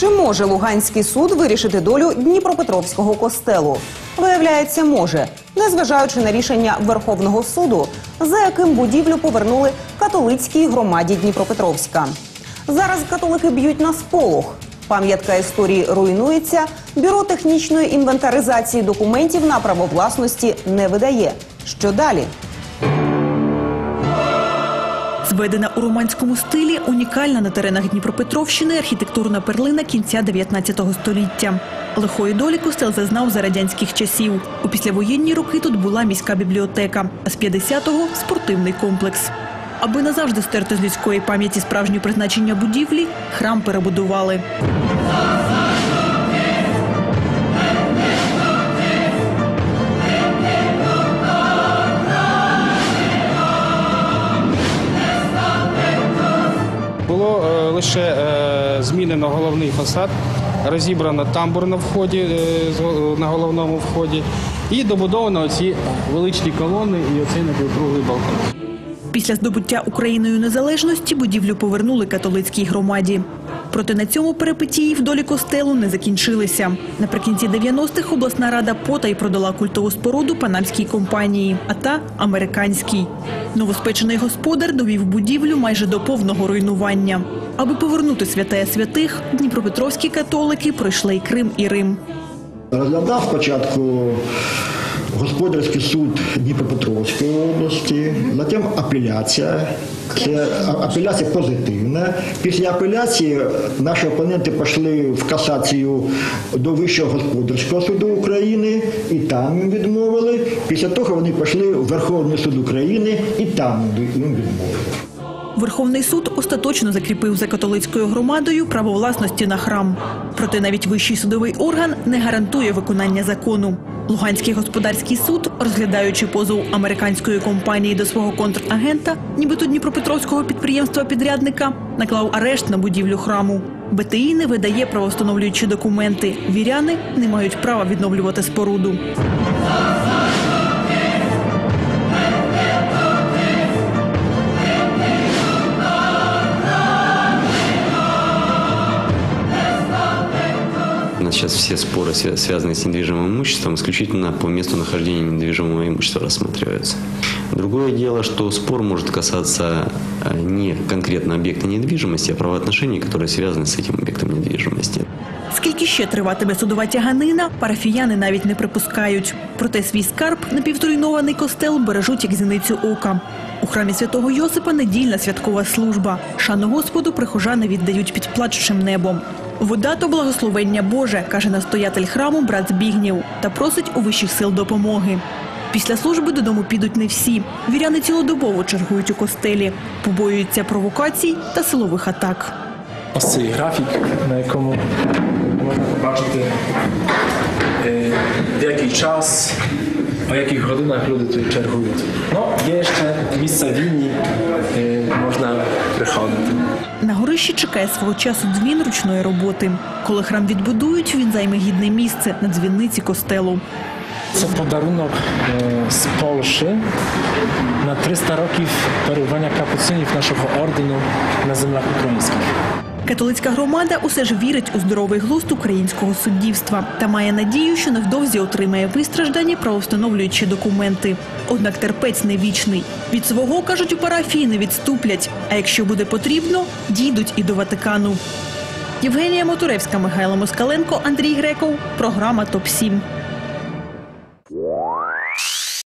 Чи може Луганський суд вирішити долю Дніпропетровського костелу? Виявляється, може, незважаючи на рішення Верховного суду, за яким будівлю повернули католицькій громаді Дніпропетровська. Зараз католики б'ють на сполох. Пам'ятка історії руйнується. Бюро технічної інвентаризації документів на право власності не видає. Що далі? Зведена у романському стилі, унікальна на теренах Дніпропетровщини архітектурна перлина кінця 19 століття. Лихої долі костел зазнав за радянських часів. У післявоєнні роки тут була міська бібліотека, а з 50-го – спортивний комплекс. Аби назавжди стерти з людської пам'яті справжнє призначення будівлі, храм перебудували. Лише е, змінено головний фасад, розібрано тамбур на вході е, на головному вході, і добудовано оці величні колони і оцей напівкруглий балкон. Після здобуття Україною незалежності будівлю повернули католицькій громаді. Проте на цьому перипетії в долі костелу не закінчилися. Наприкінці 90-х обласна рада потай продала культову споруду панамській компанії, а та американській. Новоспечений господар довів будівлю майже до повного руйнування. Аби повернути святая святих, дніпропетровські католики пройшли й Крим і Рим. Розглядав спочатку господарський суд Дніпропетровської області, затім апеляція. Це апеляція позитивна. Після апеляції наші опоненти пішли в касацію до Вищого господарського суду України і там їм відмовили. Після того вони пішли в Верховний суд України і там їм відмовили. Верховний суд остаточно закріпив за католицькою громадою право власності на храм. Проте навіть вищий судовий орган не гарантує виконання закону. Луганський господарський суд, розглядаючи позов американської компанії до свого контрагента, нібито Дніпропетровського підприємства-підрядника, наклав арешт на будівлю храму. БТІ не видає правостановлюючі документи. Віряни не мають права відновлювати споруду. сейчас все споры, свя- связанные с недвижимым имуществом, исключительно по месту нахождения недвижимого имущества рассматриваются. Другое дело, что спор может касаться э, не конкретно объекта недвижимости, а правоотношений, которые связаны с этим объектом недвижимости. Скільки ще триватиме судова тяганина, парафіяни навіть не припускають. Проте свій скарб напівзруйнований костел бережуть як зіницю ока. У храмі святого Йосипа недільна святкова служба. Шану Господу прихожани віддають під плачучим небом. Вода то благословення Боже, каже настоятель храму брат Збігнєв, та просить у вищих сил допомоги. Після служби додому підуть не всі. Віряни цілодобово чергують у костелі, побоюються провокацій та силових атак. Ось цей графік, на якому можна побачити, е, в який час, о яких годинах люди тут чергують. Ну, є ще місця вільні, е, можна приходити. На горищі чекає свого часу дзвін ручної роботи. Коли храм відбудують, він займе гідне місце на дзвіниці костелу. Це подарунок е, з Польщі на 300 років перебування капуцинів нашого ордену на землях українських. Католицька громада усе ж вірить у здоровий глузд українського суддівства та має надію, що невдовзі отримає вистраждані правовстановлюючі документи. Однак терпець не вічний. Від свого кажуть у парафії не відступлять. А якщо буде потрібно, дійдуть і до Ватикану. Євгенія Моторевська, Михайло Москаленко, Андрій Греков. Програма ТОП 7